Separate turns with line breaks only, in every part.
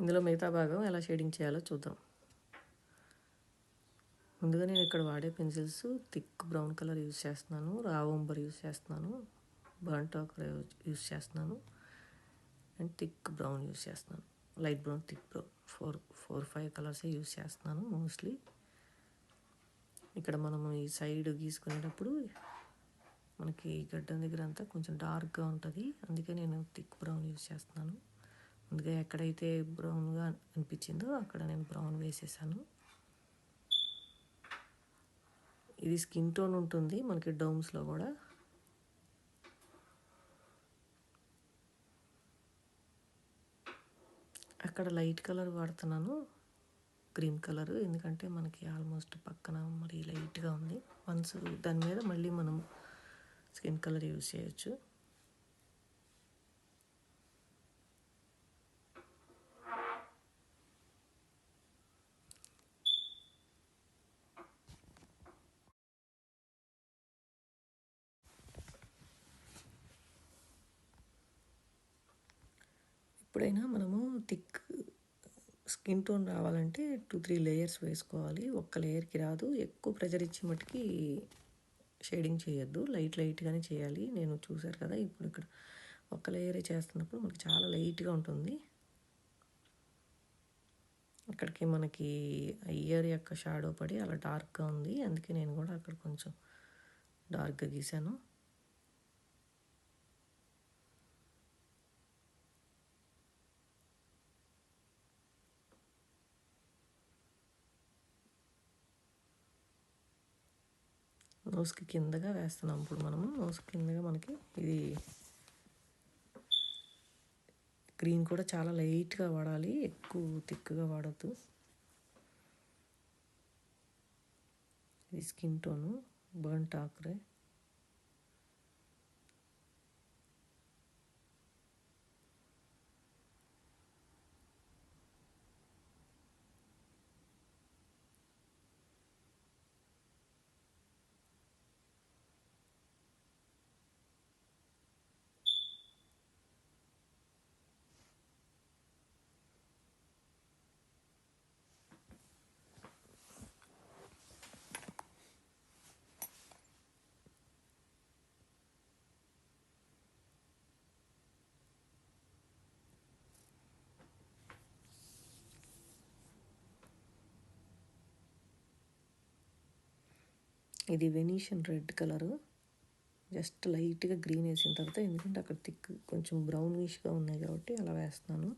ఇందులో మిగతా భాగం ఎలా షేడింగ్ చేయాలో చూద్దాం. ముందుగా నేను ఇక్కడ వాడే pencils thick brown colour use చేస్తున్నాను రావంబర్ యూస్ చేస్తున్నాను బర్న్ టాకర్ యూస్ చేస్తున్నాను అండ్ థిక్ బ్రౌన్ యూస్ చేస్తున్నాను. Light brown thick brown four four five కలర్సే యూస్ చేస్తున్నాను మోస్ట్లీ. ఇక్కడ మనము ఈ సైడ్ గీసుకునేటప్పుడు మనకి గడ్డం దగ్గర అంతా కొంచెం డార్క్గా ఉంటుంది అందుకే నేను థిక్ బ్రౌన్ యూస్ చేస్తున్నాను. ముందుగా ఎక్కడైతే బ్రౌన్గా అనిపించిందో అక్కడ నేను బ్రౌన్ వేసేసాను. ఇది స్కిన్ టోన్ ఉంటుంది మనకి డోమ్స్లో కూడా. అక్కడ లైట్ కలర్ వాడుతున్నాను గ్రీన్ కలర్. ఎందుకంటే మనకి ఆల్మోస్ట్ పక్కన మరి లైట్గా ఉంది. వన్స్ దాని మీద మళ్ళీ మనం స్కిన్ కలర్ యూజ్ చేయొచ్చు. ఎప్పుడైనా మనము థిక్ స్కిన్ టోన్ రావాలంటే టూ త్రీ లేయర్స్ వేసుకోవాలి. ఒక్క లేయర్కి రాదు. ఎక్కువ ప్రెజర్ ఇచ్చి మట్టుకి షేడింగ్ చేయొద్దు. లైట్ లైట్గానే చేయాలి. నేను చూశారు కదా ఇప్పుడు ఇక్కడ ఒక్క లేయరే చేస్తున్నప్పుడు మనకి చాలా లైట్గా ఉంటుంది. అక్కడికి మనకి ఇయర్ యొక్క షాడో పడి అలా డార్క్గా ఉంది. అందుకే నేను కూడా అక్కడ కొంచెం డార్క్గా గీశాను నోస్కి కిందగా వేస్తున్నాం ఇప్పుడు మనము. నోస్ కిందగా మనకి ఇది గ్రీన్ కూడా చాలా లైట్గా వాడాలి ఎక్కువ థిక్గా వాడద్దు. ఇది స్కిన్ టోను బర్న్ టాక్రే. ఇది వెనీషియన్ రెడ్ కలరు జస్ట్ లైట్గా గ్రీన్ వేసిన తర్వాత ఎందుకంటే అక్కడ థిక్ కొంచెం బ్రౌనిష్గా ఉన్నాయి కాబట్టి అలా వేస్తున్నాను.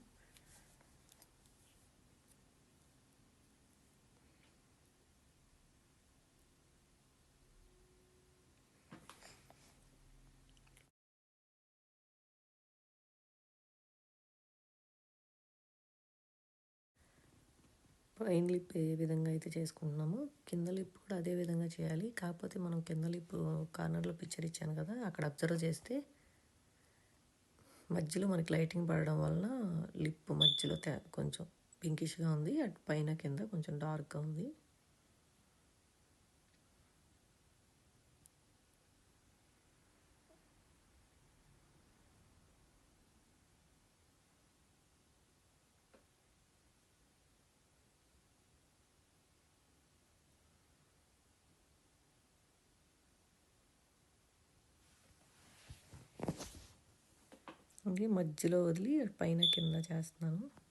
పైన లిప్ ఏ విధంగా అయితే చేసుకుంటున్నామో కింద లిప్ కూడా అదే విధంగా చేయాలి. కాకపోతే మనం కింద లిప్ కార్నర్లో పిక్చర్ ఇచ్చాను కదా అక్కడ అబ్జర్వ్ చేస్తే మధ్యలో మనకి లైటింగ్ పడడం వలన లిప్ మధ్యలో కొంచెం పింకిష్గా ఉంది. అటు పైన కింద కొంచెం డార్క్గా ఉంది. మధ్యలో వదిలి పైన కింద చేస్తున్నాను.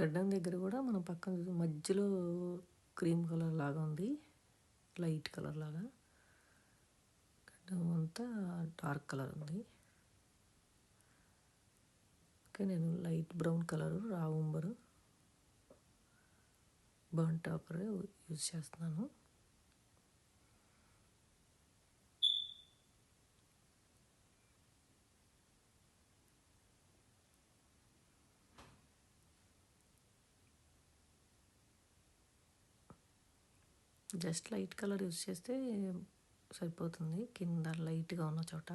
గడ్డం దగ్గర కూడా మనం పక్కన చూసి మధ్యలో క్రీమ్ కలర్ లాగా ఉంది లైట్ కలర్ లాగా. గడ్డం అంతా డార్క్ కలర్ ఉంది. ఓకే నేను light brown colour raw umber burnt topper use చేస్తున్నాను. జస్ట్ లైట్ కలర్ యూజ్ చేస్తే సరిపోతుంది. కింద లైట్గా ఉన్న చోట.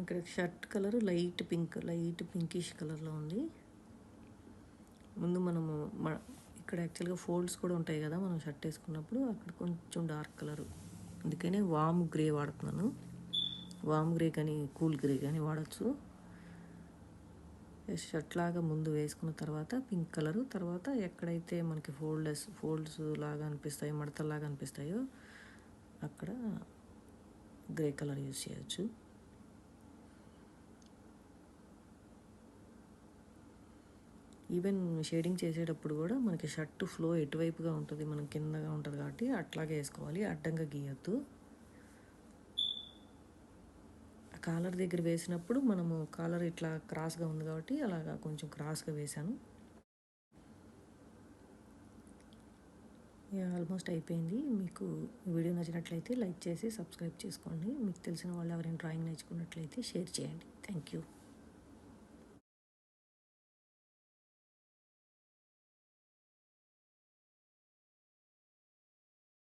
ఇక్కడ shirt colour light pink light pinkish కలర్లో ఉంది. ముందు మనము మ ఇక్కడ యాక్చువల్గా ఫోల్డ్స్ కూడా ఉంటాయి కదా మనం షర్ట్ వేసుకున్నప్పుడు అక్కడ కొంచెం డార్క్ కలర్. అందుకనే వామ్ గ్రే వాడుతున్నాను. వామ్ గ్రే కానీ కూల్ గ్రే కానీ వాడచ్చు. షర్ట్ లాగా ముందు వేసుకున్న తర్వాత పింక్ కలరు. తర్వాత ఎక్కడైతే మనకి ఫోల్డర్స్ ఫోల్డ్స్ లాగా అనిపిస్తాయో మడతల్లాగా అనిపిస్తాయో అక్కడ గ్రే కలర్ యూస్ చేయొచ్చు. ఈవెన్ షేడింగ్ చేసేటప్పుడు కూడా మనకి షర్ట్ ఫ్లో ఎటువైపుగా ఉంటుంది మనం కిందగా ఉంటుంది కాబట్టి అట్లాగే వేసుకోవాలి. అడ్డంగా గీయొద్దు. కాలర్ దగ్గర వేసినప్పుడు మనము కాలర్ ఇట్లా క్రాస్గా ఉంది కాబట్టి అలాగా కొంచెం క్రాస్గా వేశాను. ఆల్మోస్ట్ అయిపోయింది. మీకు వీడియో నచ్చినట్లయితే లైక్ చేసి సబ్స్క్రైబ్ చేసుకోండి. మీకు తెలిసిన వాళ్ళు ఎవరైనా డ్రాయింగ్ నేర్చుకున్నట్లయితే షేర్ చేయండి. Thank you